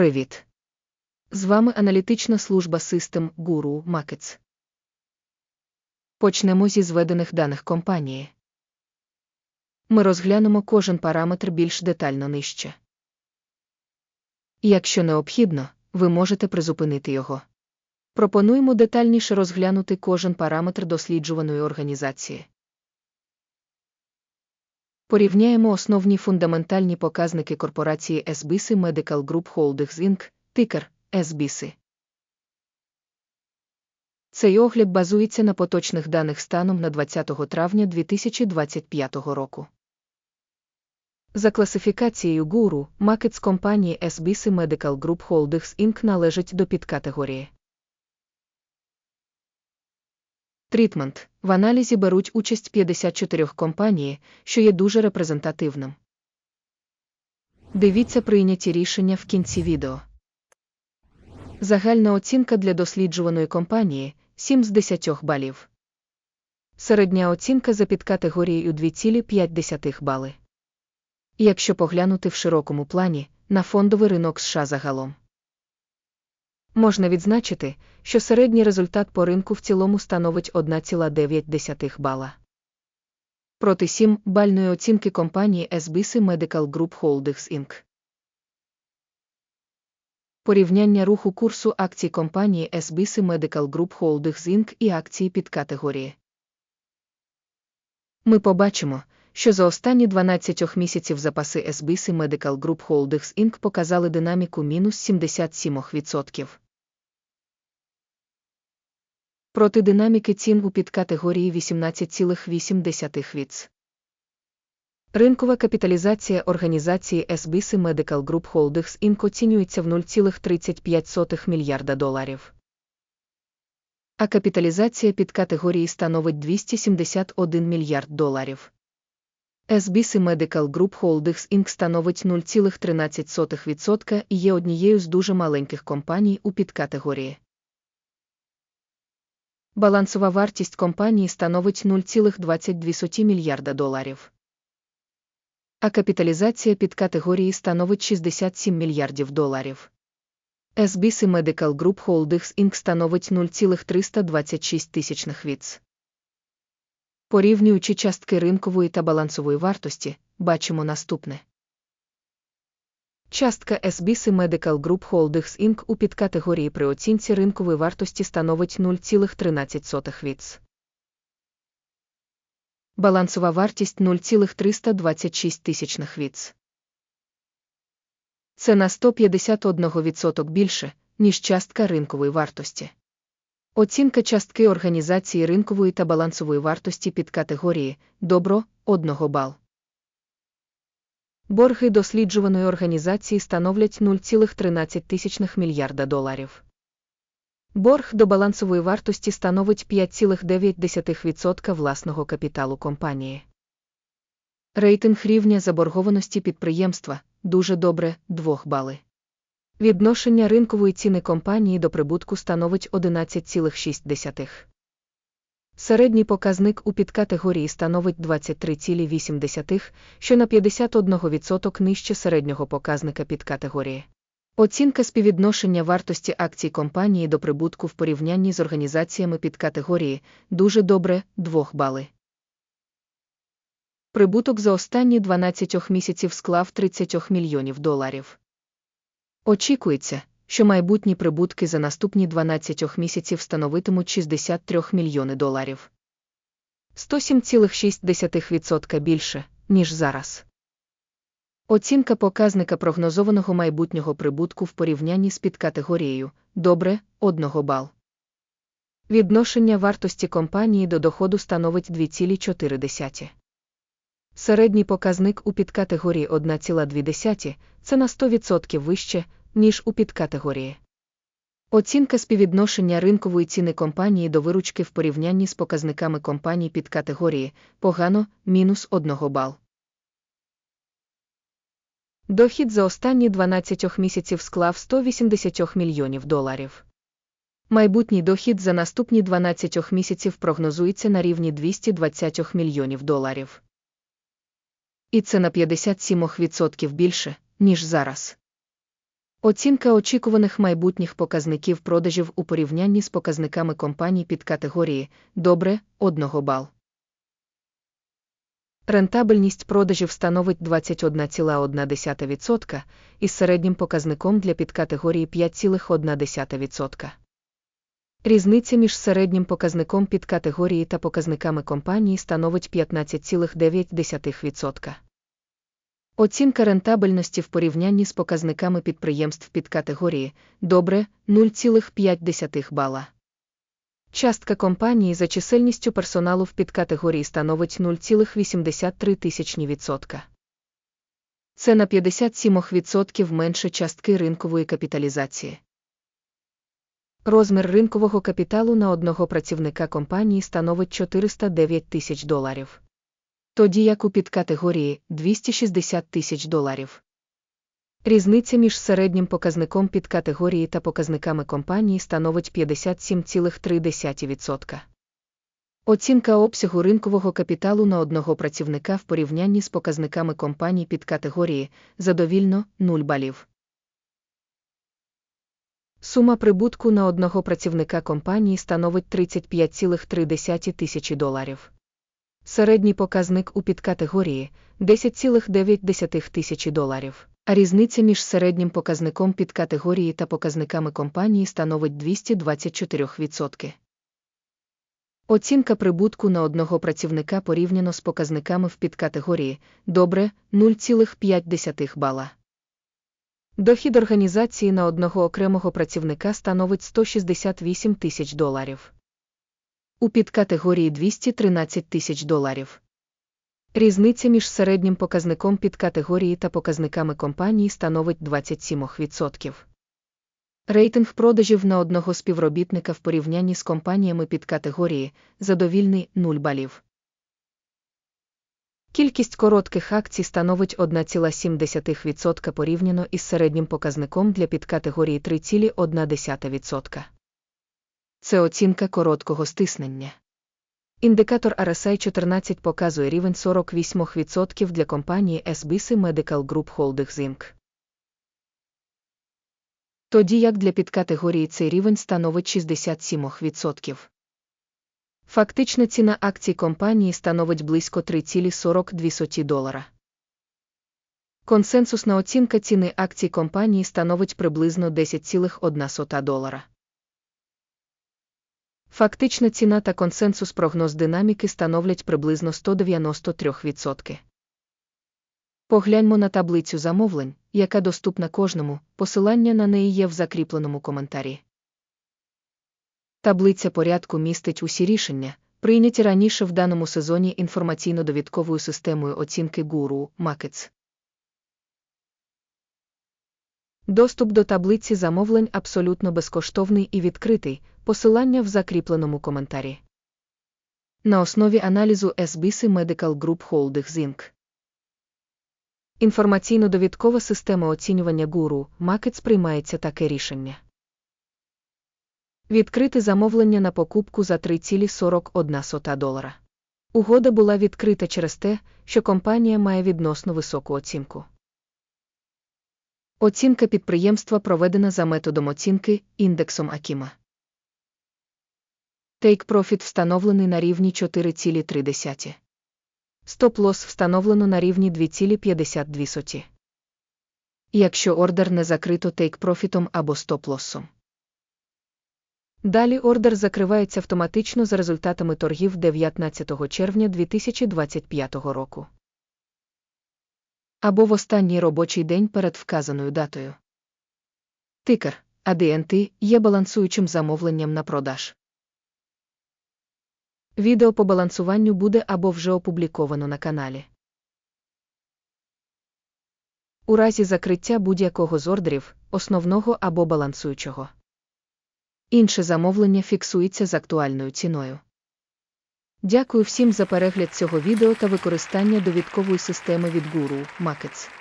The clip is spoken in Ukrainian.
Привіт! З вами аналітична служба System Guru Markets. Почнемо зі зведених даних компанії. Ми розглянемо кожен параметр більш детально нижче. Якщо необхідно, ви можете призупинити його. Пропонуємо детальніше розглянути кожен параметр досліджуваної організації. Порівняємо основні фундаментальні показники корпорації SBC Medical Group Holdings Inc., тикер SBC. Цей огляд базується на поточних даних станом на 20 травня 2025 року. За класифікацією гуру, з компанії SBC Medical Group Holdings Inc. належить до підкатегорії. Трітмент в аналізі беруть участь 54 компанії, що є дуже репрезентативним. Дивіться прийняті рішення в кінці відео. Загальна оцінка для досліджуваної компанії 7 з 10 балів. Середня оцінка за підкатегорією 2,5 бали. Якщо поглянути в широкому плані, на фондовий ринок США загалом. Можна відзначити, що середній результат по ринку в цілому становить 1,9 бала. Проти 7 бальної оцінки компанії SBC Medical Group Holdings Inc. Порівняння руху курсу акцій компанії SBC Medical Group Holdings Inc. і акції під категорії. Ми побачимо, що за останні 12 місяців запаси SBC Medical Group Holdings Inc. показали динаміку мінус 77%. Проти динаміки цін у підкатегорії 18,8 віц. Ринкова капіталізація організації SBC Medical Group Holdings Inc. оцінюється в 0,35 мільярда доларів. А капіталізація підкатегорії становить 271 мільярд доларів. SBC Medical Group Holdings Inc. становить 0,13% і є однією з дуже маленьких компаній у підкатегорії. Балансова вартість компанії становить 0,22 мільярда доларів. А капіталізація підкатегорії становить 67 мільярдів доларів. SBC Medical Group Holdings Inc. становить 0,326 тисячних віц. Порівнюючи частки ринкової та балансової вартості, бачимо наступне. Частка SBC Medical Group Holdings Inc. у підкатегорії при оцінці ринкової вартості становить 0,13 віц. Балансова вартість 0,326 тисячних віц. Це на 151% більше, ніж частка ринкової вартості. Оцінка частки організації ринкової та балансової вартості під категорії добро 1 бал. Борги досліджуваної організації становлять 0,13 мільярда доларів. Борг до балансової вартості становить 5,9% власного капіталу компанії. Рейтинг рівня заборгованості підприємства дуже добре 2 бали. Відношення ринкової ціни компанії до прибутку становить 11,6. Середній показник у підкатегорії становить 23,8, що на 51% нижче середнього показника підкатегорії. Оцінка співвідношення вартості акцій компанії до прибутку в порівнянні з організаціями підкатегорії дуже добре 2 бали. Прибуток за останні 12 місяців склав 30 мільйонів доларів. Очікується, що майбутні прибутки за наступні 12 місяців становитимуть 63 мільйони доларів. 107,6% більше, ніж зараз. Оцінка показника прогнозованого майбутнього прибутку в порівнянні з підкатегорією добре 1 бал. Відношення вартості компанії до доходу становить 2,4. Середній показник у підкатегорії 1,2 це на 100% вище, ніж у підкатегорії. Оцінка співвідношення ринкової ціни компанії до виручки в порівнянні з показниками компаній підкатегорії погано мінус 1 бал. Дохід за останні 12 місяців склав 180 мільйонів доларів. Майбутній дохід за наступні 12 місяців прогнозується на рівні 220 мільйонів доларів. І це на 57% більше, ніж зараз. Оцінка очікуваних майбутніх показників продажів у порівнянні з показниками компаній під категорії Добре 1 бал. Рентабельність продажів становить 21,1% із середнім показником для підкатегорії 5,1%. Різниця між середнім показником підкатегорії та показниками компанії становить 15,9%. Оцінка рентабельності в порівнянні з показниками підприємств підкатегорії добре 0,5 бала. Частка компанії за чисельністю персоналу в підкатегорії становить 0,83%. Це на 57% менше частки ринкової капіталізації. Розмір ринкового капіталу на одного працівника компанії становить 409 тисяч доларів. Тоді як у підкатегорії 260 тисяч доларів. Різниця між середнім показником підкатегорії та показниками компанії становить 57,3%. Оцінка обсягу ринкового капіталу на одного працівника в порівнянні з показниками компаній підкатегорії задовільно 0 балів. Сума прибутку на одного працівника компанії становить 35,3 тисячі доларів. Середній показник у підкатегорії 10,9 тисячі доларів, а різниця між середнім показником підкатегорії та показниками компанії становить 224%. Оцінка прибутку на одного працівника порівняно з показниками в підкатегорії добре 0,5 бала. Дохід організації на одного окремого працівника становить 168 тисяч доларів. У підкатегорії 213 тисяч доларів. Різниця між середнім показником підкатегорії та показниками компанії становить 27%. Рейтинг продажів на одного співробітника в порівнянні з компаніями підкатегорії задовільний 0 балів. Кількість коротких акцій становить 1,7% порівняно із середнім показником для підкатегорії 3,1%. Це оцінка короткого стиснення. Індикатор RSI 14 показує рівень 48% для компанії SBC Medical Group Holdings Inc. Тоді як для підкатегорії цей рівень становить 67%. Фактична ціна акцій компанії становить близько 3,42 долара. Консенсусна оцінка ціни акцій компанії становить приблизно 10,1 долара. Фактична ціна та консенсус прогноз динаміки становлять приблизно 193%. Погляньмо на таблицю замовлень, яка доступна кожному, посилання на неї є в закріпленому коментарі. Таблиця порядку містить усі рішення, прийняті раніше в даному сезоні інформаційно-довідковою системою оцінки гуру Макетс. Доступ до таблиці замовлень абсолютно безкоштовний і відкритий, посилання в закріпленому коментарі. На основі аналізу SBC Medical Group Holdings Inc. Інформаційно-довідкова система оцінювання гуру Макетс приймається таке рішення. Відкрити замовлення на покупку за 3,41 долара. Угода була відкрита через те, що компанія має відносно високу оцінку. Оцінка підприємства проведена за методом оцінки індексом Акіма. Take Profit встановлений на рівні 4,3. Стоп-лосс встановлено на рівні 2,52. Якщо ордер не закрито Profit або стоп-лоссом. Далі ордер закривається автоматично за результатами торгів 19 червня 2025 року. Або в останній робочий день перед вказаною датою. Тикер ADNT є балансуючим замовленням на продаж. Відео по балансуванню буде або вже опубліковано на каналі. У разі закриття будь-якого з ордерів, основного або балансуючого. Інше замовлення фіксується з актуальною ціною. Дякую всім за перегляд цього відео та використання довідкової системи від Guru Markets.